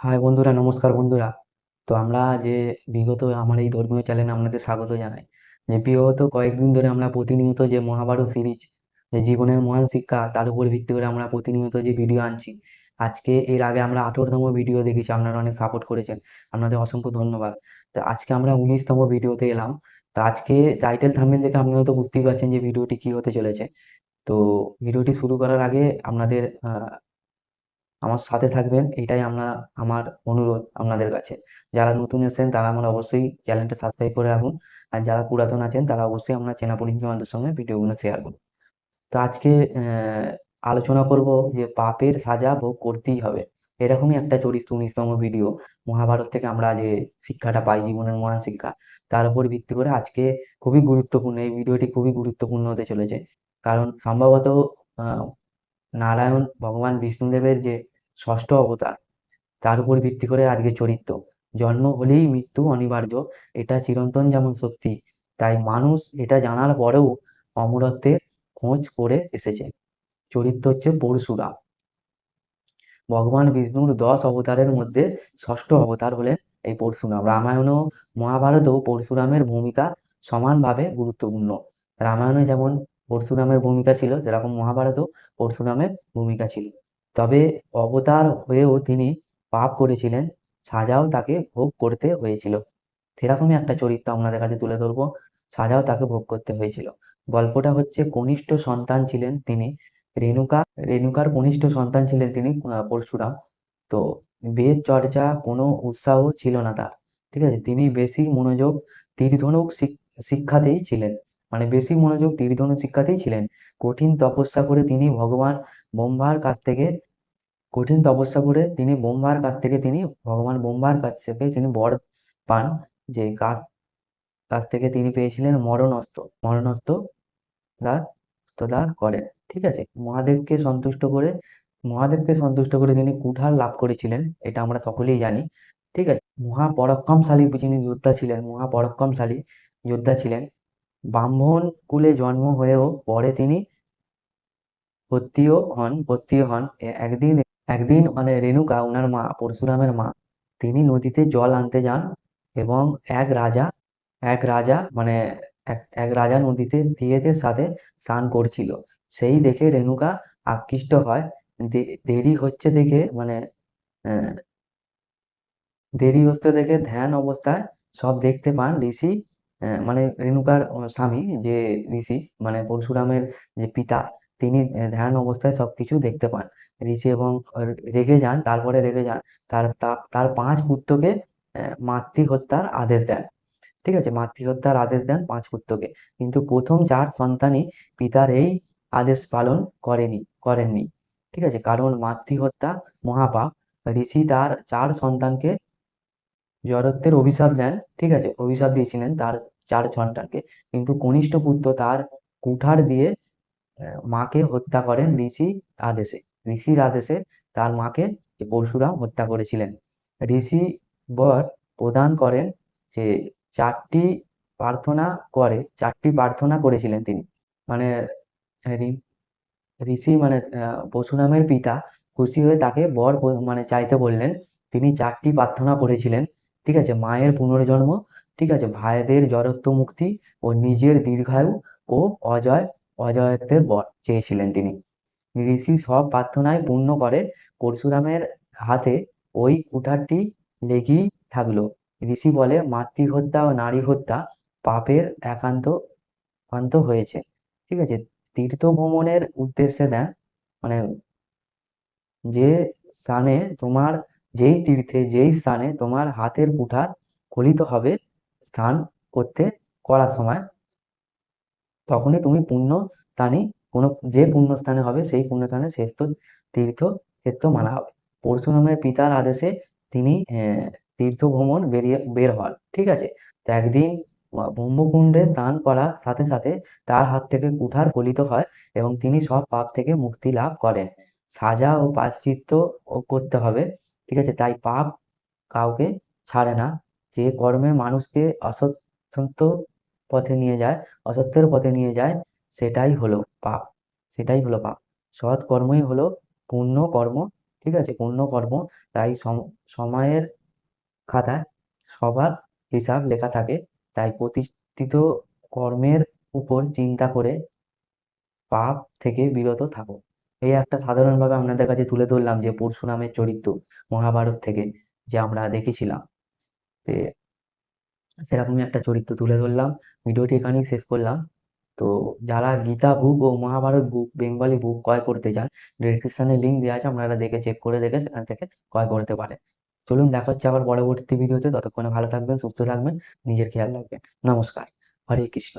High বন্ধুরা, নমস্কার বন্ধুরা। তো আমরা যে বিগত আমার এই ধর্মীয় চ্যানেলে আপনাদের স্বাগত জানাই। যে বিগত কয়েকদিন ধরে আমরা প্রতিনিয়ত যে মহাভারত সিরিজ যে জীবনের মহান শিক্ষা, তার উপর ভিত্তি করে আমরা প্রতিনিয়ত যে ভিডিও আনছি, আজকে এর আগে আমরা আঠেরোতম ভিডিও দেখেছি, আপনারা অনেক সাপোর্ট করেছেন। আপনাদের অসংখ্য ধন্যবাদ। তো আজকে আমরা উনিশতম ভিডিওতে এলাম। তো আজকে টাইটেল থাম্বনেল দেখে আপনি হয়তো বুঝতেই পারছেন যে ভিডিওটি কি হতে চলেছে। তো ভিডিওটি শুরু করার আগে আপনাদের আমার সাথে থাকবেন, এটাই আমরা, আমার অনুরোধ আপনাদের কাছে। যারা নতুন এসেছেন, তারা আমার অবশ্যই চ্যানেলটা সাবস্ক্রাইব করে রাখুন। আর যারা পুরাতন আছেন, তারা অবশ্যই আমরা চেনা পরিচিত মানুষের সঙ্গে ভিডিওগুলো শেয়ার করুন। তো আজকে আলোচনা করব যে পাপের সাজা ভোগ করতেই হবে। এরকমই একটা চরিত্র উনিশতম ভিডিও মহাভারত থেকে আমরা যে শিক্ষাটা পাই, জীবনের মহান শিক্ষা, তার উপর ভিত্তি করে আজকে খুবই গুরুত্বপূর্ণ, এই ভিডিওটি খুবই গুরুত্বপূর্ণ হতে চলেছে। কারণ সম্ভবত নারায়ণ, ভগবান বিষ্ণুদেবের যে ষষ্ঠ অবতার, তার উপর ভিত্তি করে আজকে চরিত্র। জন্ম হলেই মৃত্যু অনিবার্য, এটা চিরন্তন যেমন সত্যি। তাই মানুষ এটা জানার পরেও অমরত্বের খোঁজ করে এসেছে। চরিত্র হচ্ছে পরশুরাম। ভগবান বিষ্ণুর দশ অবতারের মধ্যে ষষ্ঠ অবতার হলেন এই পরশুরাম। রামায়ণ ও মহাভারতেও পরশুরামের ভূমিকা সমানভাবে গুরুত্বপূর্ণ। রামায়ণে যেমন পরশুরামের ভূমিকা ছিল সেরকম মহাভারতেও পরশুরামের ভূমিকা ছিল। তবে অবতার হয়েও তিনি পাপ করেছিলেন, সাজাও তাকে ভোগ করতে হয়েছিল। সেরকমই একটা চরিত্র আপনাদের কাছে তুলে ধরবো, সাজাও তাকে ভোগ করতে হয়েছিল। গল্পটা হচ্ছে, কনিষ্ঠ সন্তান ছিলেন তিনি, রেণুকা, রেণুকার কনিষ্ঠ সন্তান ছিলেন তিনি পরশুরাম। তো বেদ চর্চা, কোনো উৎসাহ ছিল না তার, ঠিক আছে? তিনি বেশি মনোযোগ তীরধনুক শিক- শিক্ষাতেই ছিলেন। মানে বেশি মনোযোগ তীরধনুক শিক্ষাতেই ছিলেন। কঠিন তপস্যা করে তিনি ভগবান ব্রহ্মার কাছ থেকে কঠিন তপস্যা করে তিনি ব্রহ্মার কাছ থেকে তিনি ভগবান ব্রহ্মার কাছ থেকে তিনি বর পান, যে কাছ কাছ থেকে তিনি পেয়েছিলেন মরণাস্ত্র মরণাস্ত্র দান দান করেন, ঠিক আছে? মহাদেবকে সন্তুষ্ট করে, মহাদেবকে সন্তুষ্ট করে তিনি কুঠার লাভ করেছিলেন, এটা আমরা সকলেই জানি, ঠিক আছে? মহাপরাক্রমশালী যিনি যোদ্ধা ছিলেন, মহাপরাক্রমশালী যোদ্ধা ছিলেন ব্রাহ্মণ কুলে জন্ম হয়েও পরে তিনি ভর্তিও হন ক্ষত্রিয় হন। একদিন একদিন মানে রেণুকা ওনার মা, পরশুরামের মা, তিনি নদীতে জল আনতে যান এবং এক রাজা এক রাজা মানে এক রাজা নদীতে স্ত্রীদের সাথে স্নান করছিল। সেই দেখে রেণুকা আকৃষ্ট হয়। দেরি হচ্ছে দেখে মানে দেরি হচ্ছে দেখে ধ্যান অবস্থায় সব দেখতে পান। ঋষি মানে রেণুকার স্বামী যে ঋষি মানে পরশুরামের যে পিতা তিনি ধ্যান অবস্থায় সবকিছু দেখতে পান। ঋষি এবং রেগে যান তারপরে রেগে যান তার তার পাঁচ পুত্রকে আহ, মাতৃ হত্যার আদেশ দেন। ঠিক আছে? মাতৃ হত্যার আদেশ দেন পাঁচ পুত্রকে। কিন্তু প্রথম চার সন্তানই পিতার এই আদেশ পালন করেনি করেননি। ঠিক আছে? কারণ মাতৃ হত্যা মহাপাপ। ঋষি তার চার সন্তানকে জড়ত্বের অভিশাপ দেন, ঠিক আছে, অভিশাপ দিয়েছিলেন তার চার সন্তানকে কিন্তু কনিষ্ঠ পুত্র তার কুঠার দিয়ে মাকে হত্যা করেন ঋষি আদেশে। ঋষির আদেশে তার মাকে পরশুরাম হত্যা করেছিলেন। ঋষি বর প্রদান করেন যে চারটি প্রার্থনা করে, চারটি প্রার্থনা করেছিলেন তিনি। মানে ঋষি মানে পরশুরামের পিতা খুশি হয়ে তাকে বর মানে চাইতে বললেন, তিনি চারটি প্রার্থনা করেছিলেন। ঠিক আছে? মায়ের পুনর্জন্ম, ঠিক আছে? ভাইদের জড়ত্ব মুক্তি ও নিজের দীর্ঘায়ু ও অজয়, অজয়ত্বের বর চেয়েছিলেন তিনি। ঋষি সব প্রার্থনায় পূর্ণ করে পরশুরামের হাতে ওই কুঠারটি লেগেই থাকল। ঋষি বলে মাতৃ হত্যা ও নারী হত্যা পাপের একান্ত একান্ত হয়েছে। ঠিক আছে? তীর্থ ভ্রমণের উদ্দেশ্যে দেন মানে যে স্থানে তোমার যেই তীর্থে, যেই স্থানে তোমার হাতের কুঠার গলিত হবে, স্নান করতে করার সময়, তখনই তুমি পুণ্য স্থানে কোনো, যে পুণ্যস্থানে হবে, সেই পুণ্যস্থানে শ্রেষ্ঠ তীর্থ ক্ষেত্র মানা হবে। পরশুরামের পিতার আদেশে তিনি তীর্থ ভ্রমণ বেরিয়ে, বের হন, ঠিক আছে? তো একদিন ব্রহ্মকুণ্ডে স্নান করার সাথে সাথে তার হাত থেকে কুঠার গলিত হয় এবং তিনি সব পাপ থেকে মুক্তি লাভ করেন। সাজা ও প্রায়শ্চিত্ত ও করতে হবে। ঠিক আছে? তাই পাপ কাউকে ছাড়ে না। যে কর্মে মানুষকে অসত্য পথে নিয়ে যায়, অসত্যের পথে নিয়ে যায়, সেটাই হলো পাপ। সেটাই হলো পাপ। সৎ কর্মই হলো পুণ্য কর্ম, ঠিক আছে? পুণ্য কর্ম। তাই সম- সময়ের খাতায় সবার হিসাব লেখা থাকে। তাই প্রতিষ্ঠিত কর্মের উপর চিন্তা করে পাপ থেকে বিরত থাকো। এই একটা সাধারণভাবে আপনাদের কাছে তুলে ধরলাম যে পরশুরামের চরিত্র মহাভারত থেকে যে আমরা দেখেছিলাম। তে সেরকমই একটা চরিত্র তুলে ধরলাম। ভিডিওটি এখানেই শেষ করলাম। তো যারা গীতা বুক ও মহাভারত বুক, বেঙ্গলি বুক ক্রয় করতে চান ডিসক্রিপশনে লিঙ্ক দেওয়া আছে, আপনারা দেখে চেক করে দেখে সেখান থেকে ক্রয় করতে পারেন। চলুন দেখা হচ্ছে আবার পরবর্তী ভিডিওতে। ততক্ষণে ভালো থাকবেন, সুস্থ থাকবেন, নিজের খেয়াল রাখবেন। নমস্কার। হরে কৃষ্ণ।